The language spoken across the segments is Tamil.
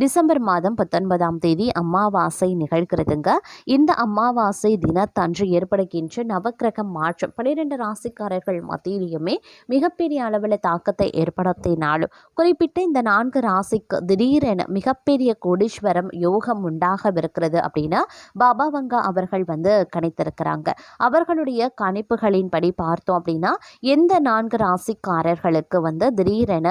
டிசம்பர் மாதம் பத்தொன்பதாம் தேதி அமாவாசை நிகழ்கிறதுங்க. இந்த அமாவாசை தினத்தன்று ஏற்படுகின்ற நவக்கிரக மாற்றம் பன்னிரெண்டு ராசிக்காரர்கள் மத்தியிலையுமே மிகப்பெரிய அளவில் தாக்கத்தை ஏற்படுத்தினாலும் குறிப்பிட்ட இந்த நான்கு ராசிக்கு திடீரென மிகப்பெரிய கோடீஸ்வரம் யோகம் உண்டாகவிருக்கிறது அப்படின்னா பாபா வங்கா அவர்கள் வந்து கணித்திருக்கிறாங்க. அவர்களுடைய கணிப்புகளின்படி பார்த்தோம் அப்படின்னா எந்த நான்கு ராசிக்காரர்களுக்கு வந்து திடீரென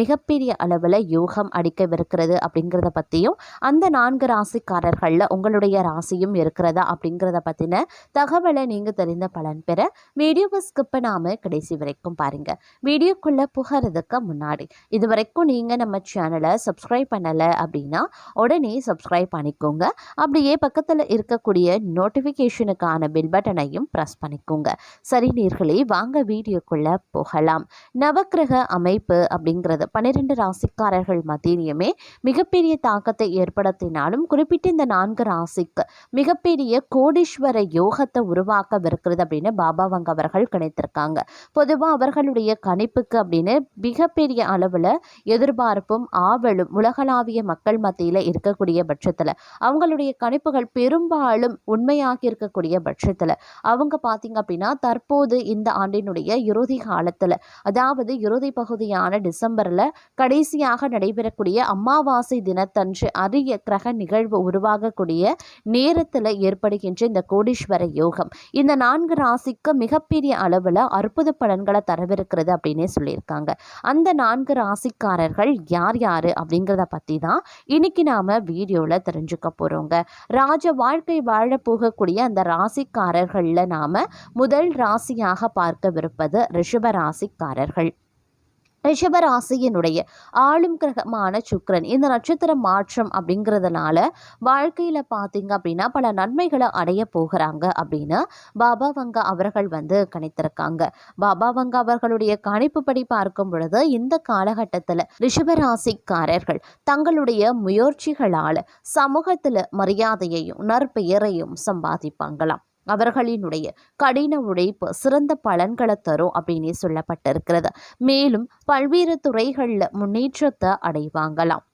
மிகப்பெரிய அளவில் யோகம் அடிக்கவிருக்கிறது அப்படிங்கிறத பற்றியும் அந்த நான்கு ராசிக்காரர்களில் உங்களுடைய ராசியும் இருக்கிறதா அப்படிங்கிறத பற்றின தகவலை நீங்கள் தெரிந்த பலன் பெற வீடியோவை ஸ்கிப் பண்ணாமல் கடைசி வரைக்கும் பாருங்கள் வீடியோக்குள்ளே புகிறதுக்கு முன்னாடி இது வரைக்கும் நீங்கள் நம்ம சேனலை சப்ஸ்கிரைப் பண்ணலை அப்படின்னா உடனே சப்ஸ்கிரைப் பண்ணிக்கோங்க. அப்படியே பக்கத்தில் இருக்கக்கூடிய நோட்டிஃபிகேஷனுக்கான பில் பட்டனையும் ப்ரெஸ் பண்ணிக்கோங்க. சரி நீர்களே வாங்க வீடியோக்குள்ளே போகலாம். நவக்கிரக அமைப்பு அப்படிங்கிறது பன்னிரெண்டு ராசிக்காரர்கள் மத்தியிலுமே மிகப்பெரிய தாக்கத்தை ஏற்படுத்தினாலும் குறிப்பிட்ட இந்த நான்கு ராசிக்கு மிகப்பெரிய கோடீஸ்வர யோகத்தை உருவாக்கவிருக்கிறது அப்படின்னு பாபா வங்க அவர்கள் கணித்திருக்காங்க. பொதுவாக அவர்களுடைய கணிப்புக்கு அப்படின்னு மிகப்பெரிய அளவில் எதிர்பார்ப்பும் ஆவலும் உலகளாவிய மக்கள் மத்தியில் இருக்கக்கூடிய பட்சத்தில் அவங்களுடைய கணிப்புகள் பெரும்பாலும் உண்மையாக இருக்கக்கூடிய பட்சத்தில் அவங்க பார்த்தீங்க அப்படின்னா தற்போது இந்த ஆண்டினுடைய இறுதி காலத்தில் அதாவது இறுதி பகுதியான டிசம்பரில் கடைசியாக நடைபெறக்கூடிய அமாவாசை தினத்தன்று அரிய கிரக நிகழ்வு உருவாகக்கூடிய நேரத்தில் ஏற்படுகின்ற இந்த கோடீஸ்வர யோகம். இந்த நான்கு ராசிக்கு மிகப்பெரிய அளவில் அற்புத பலன்களை தரவிருக்கிறது அப்படின்னே சொல்லியிருக்காங்க. அந்த நான்கு ராசிக்காரர்கள் யார் யார் அப்படிங்கிறத பற்றி தான் இன்னைக்கு நாம் வீடியோவில் தெரிஞ்சுக்க போகிறோங்க ராஜ வாழ்க்கை வாழ போகக்கூடிய அந்த ராசிக்காரர்களில் நாம் முதல் ராசியாக பார்க்கவிருப்பது ரிஷப ராசிக்காரர்கள். ரிஷப ராசியினுடைய ஆளும் கிரகமான சுக்ரன் இந்த நட்சத்திர மாற்றம் அப்படிங்கிறதுனால வாழ்க்கையில் பார்த்தீங்க அப்படின்னா பல நன்மைகளை அடைய போகிறாங்க அப்படின்னு பாபா வங்கா அவர்கள் வந்து கணித்திருக்காங்க. பாபா வங்கா அவர்களுடைய கணிப்புப்படி பார்க்கும் பொழுது இந்த காலகட்டத்தில் ரிஷபராசிக்காரர்கள் தங்களுடைய முயற்சிகளால் சமூகத்தில் மரியாதையையும் நற்பெயரையும் சம்பாதிப்பாங்களாம். அவர்களினுடைய கடின உழைப்பு சிறந்த பலன்களை தரும் அப்படின்னு சொல்லப்பட்டிருக்கிறது. மேலும் பல்வேறு துறைகளில் முன்னேற்றத்தை அடைவாங்களாம்.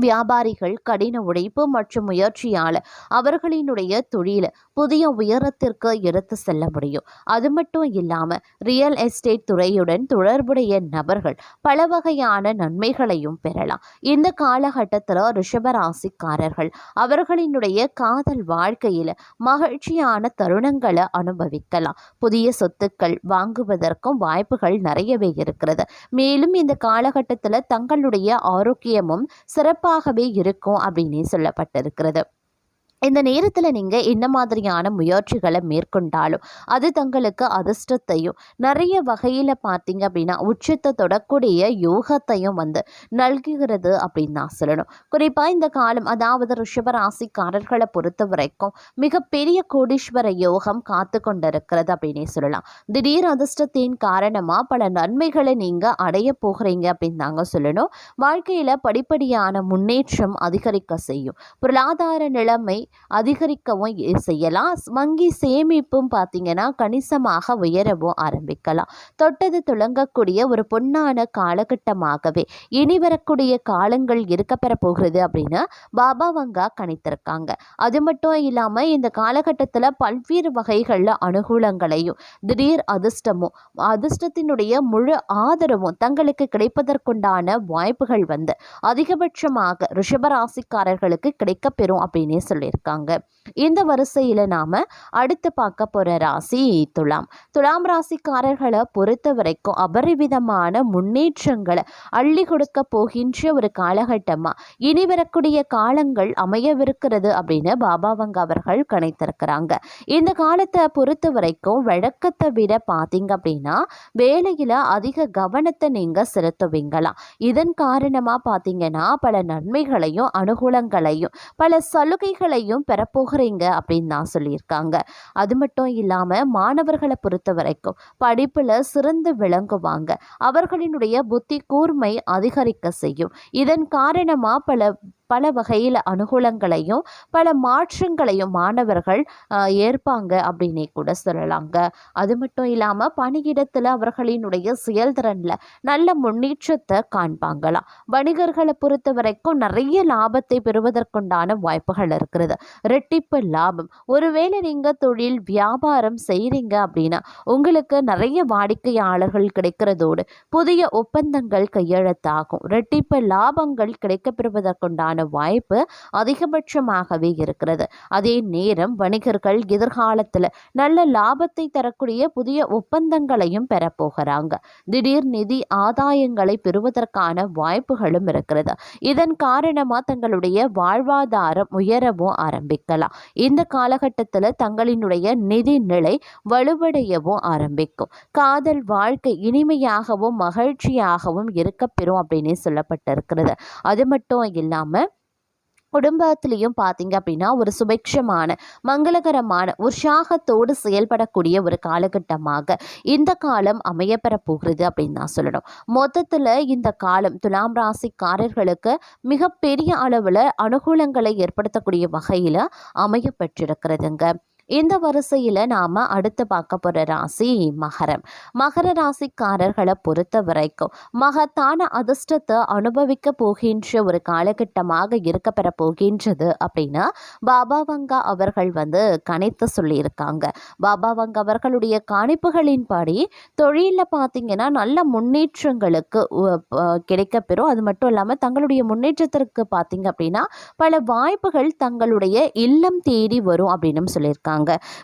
வியாபாரிகள் கடின உழைப்பு மற்றும் முயற்சியால் அவர்களினுடைய தொழிலை புதிய உயரத்திற்கு எடுத்து செல்ல முடியும். அது மட்டும் இல்லாமல் ரியல் எஸ்டேட் துறையுடன் தொடர்புடைய நபர்கள் பல வகையான நன்மைகளையும் பெறலாம். இந்த காலகட்டத்தில் ரிஷபராசிக்காரர்கள் அவர்களினுடைய காதல் வாழ்க்கையில் மகிழ்ச்சியான தருணங்களை அனுபவிக்கலாம். புதிய சொத்துக்கள் வாங்குவதற்கும் வாய்ப்புகள் நிறையவே இருக்கிறது. மேலும் இந்த காலகட்டத்தில் தங்களுடைய ஆரோக்கியமும் சிறப்பாகவே இருக்கும் அப்படின்னே சொல்லப்பட்டிருக்கிறது. இந்த நேரத்தில் நீங்கள் என்ன மாதிரியான முயற்சிகளை மேற்கொண்டாலும் அது தங்களுக்கு அதிர்ஷ்டத்தையும் நிறைய வகையில் பார்த்தீங்க அப்படின்னா உச்சத்தை தொடக்கூடிய யோகத்தையும் வந்து நல்குகிறது அப்படின்னு நான் சொல்லணும். குறிப்பாக இந்த காலம் அதாவது ரிஷபராசிக்காரர்களை பொறுத்த வரைக்கும் மிகப்பெரிய கோடீஸ்வர யோகம் காத்து கொண்டிருக்கிறது அப்படின்னே சொல்லலாம். திடீர் அதிர்ஷ்டத்தின் காரணமாக பல நன்மைகளை நீங்கள் அடைய போகிறீங்க அப்படின்னு தாங்க சொல்லணும். வாழ்க்கையில் படிப்படியான முன்னேற்றம் அதிகரிக்க செய்யும். பொருளாதார நிலைமை அதிகரிக்கவும் செய்யலாம். வங்கி சேமிப்பும் பார்த்தீங்கன்னா கணிசமாக உயரவும் ஆரம்பிக்கலாம். தொட்டது துளங்கக்கூடிய ஒரு பொன்னான காலகட்டமாகவே இனி வரக்கூடிய காலங்கள் இருக்கப்பெற போகிறது அப்படின்னு பாபா வங்கா கணித்திருக்காங்க. அது மட்டும் இல்லாமல் இந்த காலகட்டத்தில் பல்வேறு வகைகளில் அனுகூலங்களையும் திடீர் அதிர்ஷ்டமும் அதிர்ஷ்டத்தினுடைய முழு ஆதரவும் தங்களுக்கு கிடைப்பதற்குண்டான வாய்ப்புகள் வந்து அதிகபட்சமாக ரிஷபராசிக்காரர்களுக்கு கிடைக்கப்பெறும் அப்படின்னே சொல்லியிருக்காங்க. இந்த வரிசையில் நாம் அடுத்து பார்க்க போகிற ராசி துலாம். துலாம் ராசிக்காரர்களை பொறுத்த வரைக்கும் அபரிவிதமான முன்னேற்றங்களை அள்ளி கொடுக்க போகின்ற ஒரு காலகட்டமாக இனி வரக்கூடிய காலங்கள் அமையவிருக்கிறது அப்படின்னு பாபாவங்க அவர்கள் கணித்திருக்கிறாங்க. இந்த காலத்தை பொறுத்த வரைக்கும் வழக்கத்தை விட பார்த்தீங்க அப்படின்னா வேலையில் அதிக கவனத்தை நீங்கள் செலுத்துவீங்களாம் இதன் காரணமாக பார்த்தீங்கன்னா பல நன்மைகளையும் அனுகூலங்களையும் பல சலுகைகளையும் பெறப்போகிறீங்க அப்படின்னு தான் சொல்லியிருக்காங்க. அது மட்டும் இல்லாமல் மாணவர்களை பொறுத்த வரைக்கும் படிப்பில் சிறந்து விளங்குவாங்க. அவர்களினுடைய புத்தி கூர்மை அதிகரிக்க செய்யும். இதன் காரணமாக பல பல வகையில் அனுகூலங்களையும் பல மாற்றங்களையும் மாணவர்கள் ஏற்பாங்க அப்படின்னே கூட சொல்லலாங்க. அது மட்டும் இல்லாமல் பணியிடத்தில் அவர்களினுடைய செயல்திறனில் நல்ல முன்னேற்றத்தை காண்பாங்களாம். வணிகர்களை பொறுத்த வரைக்கும் நிறைய லாபத்தை பெறுவதற்குண்டான வாய்ப்புகள் இருக்கிறது. ரெட்டிப்பு லாபம். ஒருவேளை நீங்கள் தொழில் வியாபாரம் செய்கிறீங்க அப்படின்னா உங்களுக்கு நிறைய வாடிக்கையாளர்கள் கிடைக்கிறதோடு புதிய ஒப்பந்தங்கள் கையெழுத்தாகும். ரெட்டிப்பு லாபங்கள் கிடைக்கப்பெறுவதற்குண்டான வாய்ப்பு அதிகபட்சமாகவே இருக்கிறது. அதே நேரம் வணிகர்கள் எதிர்காலத்தில் நல்ல லாபத்தை தரக்கூடிய புதிய ஒப்பந்தங்களையும் பெறப்போகிறாங்க. திடீர் நிதி ஆதாயங்களை பெறுவதற்கான வாய்ப்புகளும் இருக்கிறது. இதன் காரணமாக தங்களுடைய வாழ்வாதாரம் உயரவும் ஆரம்பிக்கலாம். இந்த காலகட்டத்தில் தங்களினுடைய நிதி நிலை வலுவடையவும் ஆரம்பிக்கும். காதல் வாழ்க்கை இனிமையாகவும் மகிழ்ச்சியாகவும் இருக்கப்பெறும் அப்படின்னு சொல்லப்பட்டிருக்கிறது. அது மட்டும் இல்லாமல் குடும்பத்திலையும் பார்த்தீங்க அப்படின்னா ஒரு சுபிக்ஷமான மங்களகரமான உற்சாகத்தோடு செயல்படக்கூடிய ஒரு காலகட்டமாக இந்த காலம் அமையப்பெற போகிறது அப்படின்னு தான் சொல்லணும். மொத்தத்தில் இந்த காலம் துலாம் ராசிக்காரர்களுக்கு மிகப்பெரிய அளவில் அனுகூலங்களை ஏற்படுத்தக்கூடிய வகையில் அமையப்பெற்றிருக்கிறதுங்க இந்த வரிசையில் நாம் அடுத்து பார்க்க போகிற ராசி மகரம். மகர ராசிக்காரர்களை பொறுத்த வரைக்கும் மகத்தான அதிர்ஷ்டத்தை அனுபவிக்க போகின்ற ஒரு காலகட்டமாக இருக்கப்பெற போகின்றது அப்படின்னா பாபா வங்கா அவர்கள் வந்து கணித்து சொல்லியிருக்காங்க. பாபா வங்கா அவர்களுடைய கணிப்புகளின்படி தொழிலில் பார்த்தீங்கன்னா நல்ல முன்னேற்றங்களுக்கு கிடைக்கப்பெறும். அது மட்டும் இல்லாமல் தங்களுடைய முன்னேற்றத்திற்கு பார்த்தீங்க அப்படின்னா பல வாய்ப்புகள் தங்களுடைய இல்லம் தேடி வரும் அப்படின்னு சொல்லியிருக்காங்க.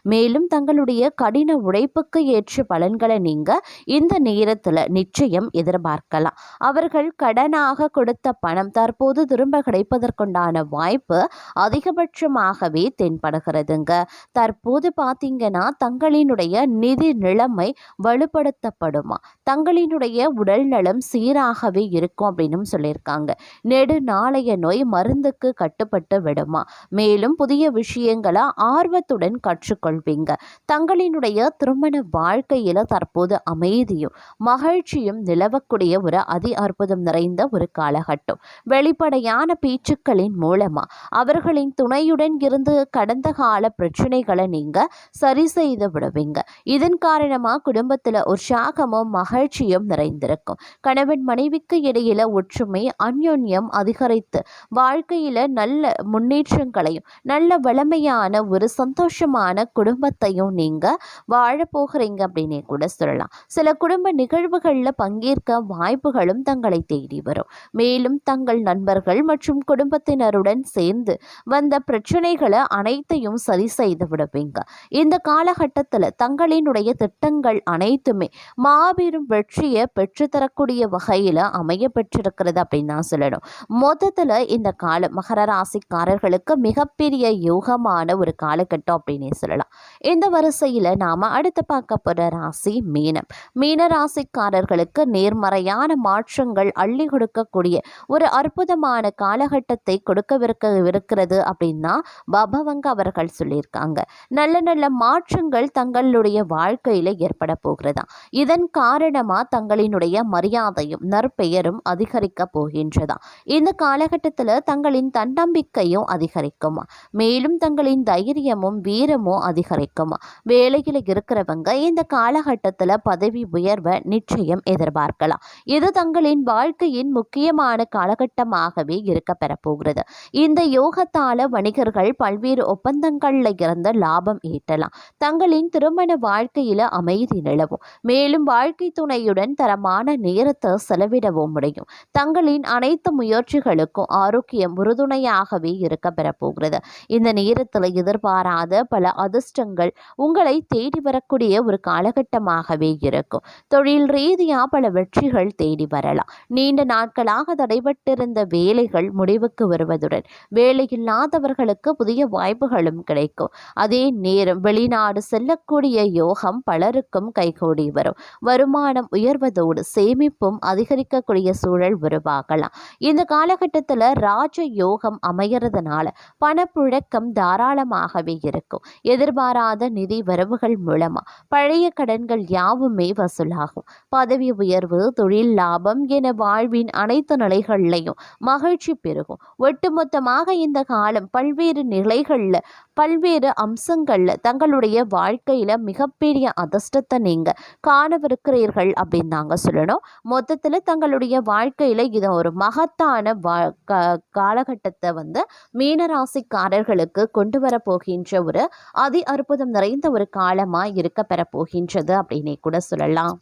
மேலும் தங்களுடைய கடின உழைப்புக்கு ஏற்ற பலன்களை நீங்க இந்த நேரத்தில் நிச்சயம் எதிர்பார்க்கலாம். அவர்கள் கடனாக கொடுத்த பணம் தற்போது திரும்ப கிடைப்பதற்குண்டான வாய்ப்பு அதிகபட்சமாகவே தென்படுகிறதுங்க. தற்போது பார்த்தீங்கன்னா தங்களினுடைய நிதி நிலைமை வலுப்படுத்தப்படுமா? தங்களினுடைய உடல் நலம் சீராகவே இருக்கும் அப்படின்னு சொல்லியிருக்காங்க. நெடுநாளைய நோய் மருந்துக்கு கட்டுப்பட்டு விடுமா? மேலும் புதிய விஷயங்களை ஆர்வத்துடன் கற்றுக்கொள்வீங்க. தங்களினுடைய திருமண வாழ்க்கையில தற்போது அமைதியும் மகிழ்ச்சியும் நிலவக்கூடிய ஒரு அதி அற்புதம் நிறைந்த ஒரு காலகட்டம். வெளிப்படையான பேச்சுக்களின் மூலமா அவர்களின் துணையுடன் இருந்து கடந்த கால பிரச்சனைகளை நீங்க சரி செய்து விடுவீங்க. இதன் காரணமா குடும்பத்துல உற்சாகமும் மகிழ்ச்சியும் நிறைந்திருக்கும். கணவன் மனைவிக்கு இடையில ஒற்றுமை அந்யோன்யம் அதிகரித்து வாழ்க்கையில நல்ல முன்னேற்றங்களையும் நல்ல வளமையான ஒரு சந்தோஷம் சந்தோஷமான குடும்பத்தையும் நீங்க வாழ போகிறீங்க அப்படின்னே கூட சொல்லலாம். சில குடும்ப நிகழ்வுகளில் பங்கேற்க வாய்ப்புகளும் தங்களை தேடி வரும். மேலும் தங்கள் நண்பர்கள் மற்றும் குடும்பத்தினருடன் சேர்ந்து வந்த பிரச்சனைகளை அனைத்தையும் சரி செய்து விடுவீங்க. இந்த காலகட்டத்தில் தங்களினுடைய திட்டங்கள் அனைத்துமே மாபெரும் வெற்றியை பெற்றுத்தரக்கூடிய வகையில் அமைய பெற்றிருக்கிறது அப்படின்னு தான் சொல்லணும். மொத்தத்தில் இந்த காலம் மகர ராசிக்காரர்களுக்கு மிகப்பெரிய யோகமான ஒரு காலகட்டம் அப்படின்னு சொல்லலாம். இந்த வரிசையில் நாம் அடுத்து பார்க்க போகிற ராசி மீனம். மீன ராசிக்காரர்களுக்கு நேர்மறையான மாற்றங்கள் அள்ளி கொடுக்கக்கூடிய ஒரு அற்புதமான காலகட்டத்தை கொடுக்கவிருக்க இருக்கிறது அப்படின்னா பபவங்க அவர்கள் சொல்லியிருக்காங்க. நல்ல நல்ல மாற்றங்கள் தங்களுடைய வாழ்க்கையில் ஏற்பட போகிறதா? இதன் காரணமாக தங்களினுடைய மரியாதையும் நற்பெயரும் அதிகரிக்க போகின்றதா? இந்த காலகட்டத்தில் தங்களின் தன்னம்பிக்கையும் அதிகரிக்குமா? மேலும் தங்களின் தைரியமும் வீர வீரமும் அதிகரிக்கும்? வேலையில் இருக்கிறவங்க இந்த காலகட்டத்தில் பதவி உயர்வை நிச்சயம் எதிர்பார்க்கலாம். இது தங்களின் வாழ்க்கையின் முக்கியமான காலகட்டமாகவே இருக்க பெறப்போகிறது. இந்த யோகத்தால வணிகர்கள் பல்வேறு ஒப்பந்தங்களில் இருந்து லாபம் ஈட்டலாம். தங்களின் திருமண வாழ்க்கையில் அமைதி நிலவும். மேலும் வாழ்க்கை துணையுடன் தரமான நேரத்தை செலவிடவும் முடியும். தங்களின் அனைத்து முயற்சிகளுக்கும் ஆரோக்கியம் உறுதுணையாகவே இருக்க பெறப்போகிறது. இந்த நேரத்தில் எதிர்பாராத பல அதிர்ஷ்டங்கள் உங்களை தேடி வரக்கூடிய ஒரு காலகட்டமாகவே இருக்கும். தொழில் ரீதியாக பல வெற்றிகள் தேடி வரலாம். நீண்ட நாட்களாக தடைபட்டிருந்த வேலைகள் முடிவுக்கு வருவதுடன் வேலையில்லாதவர்களுக்கு புதிய வாய்ப்புகளும் கிடைக்கும். அதே நேரம் வெளிநாடு செல்லக்கூடிய யோகம் பலருக்கும் கைகூடி வரும். வருமானம் உயர்வதோடு சேமிப்பும் அதிகரிக்கக்கூடிய சூழல் உருவாகலாம். இந்த காலகட்டத்தில் ராஜ யோகம் அமையறதுனால பணப்புழக்கம் தாராளமாகவே இருக்கும். எதிர்பாராத நிதி வரவுகள் மூலமா. பழைய கடன்கள் யாவுமே வசூலாகும். பதவி உயர்வு தொழில் லாபம் என வாழ்வின் அனைத்து நிலைகள்லையும் மகிழ்ச்சி பெருகும். ஒட்டுமொத்தமாக இந்த காலம் பல்வேறு நிலைகளில் பல்வேறு அம்சங்களில் தங்களுடைய வாழ்க்கையில் மிகப்பெரிய அதிர்ஷ்டத்தை நீங்கள் காணவிருக்கிறீர்கள் அப்படின்னு நாங்கள் சொல்லணும். மொத்தத்தில் தங்களுடைய வாழ்க்கையில் இது ஒரு மகத்தான வா க காலகட்டத்தை வந்து மீனராசிக்காரர்களுக்கு கொண்டு வர போகின்ற ஒரு அதி அற்புதம் நிறைந்த ஒரு காலமாக இருக்க பெறப்போகின்றது அப்படின்னே கூட சொல்லலாம்.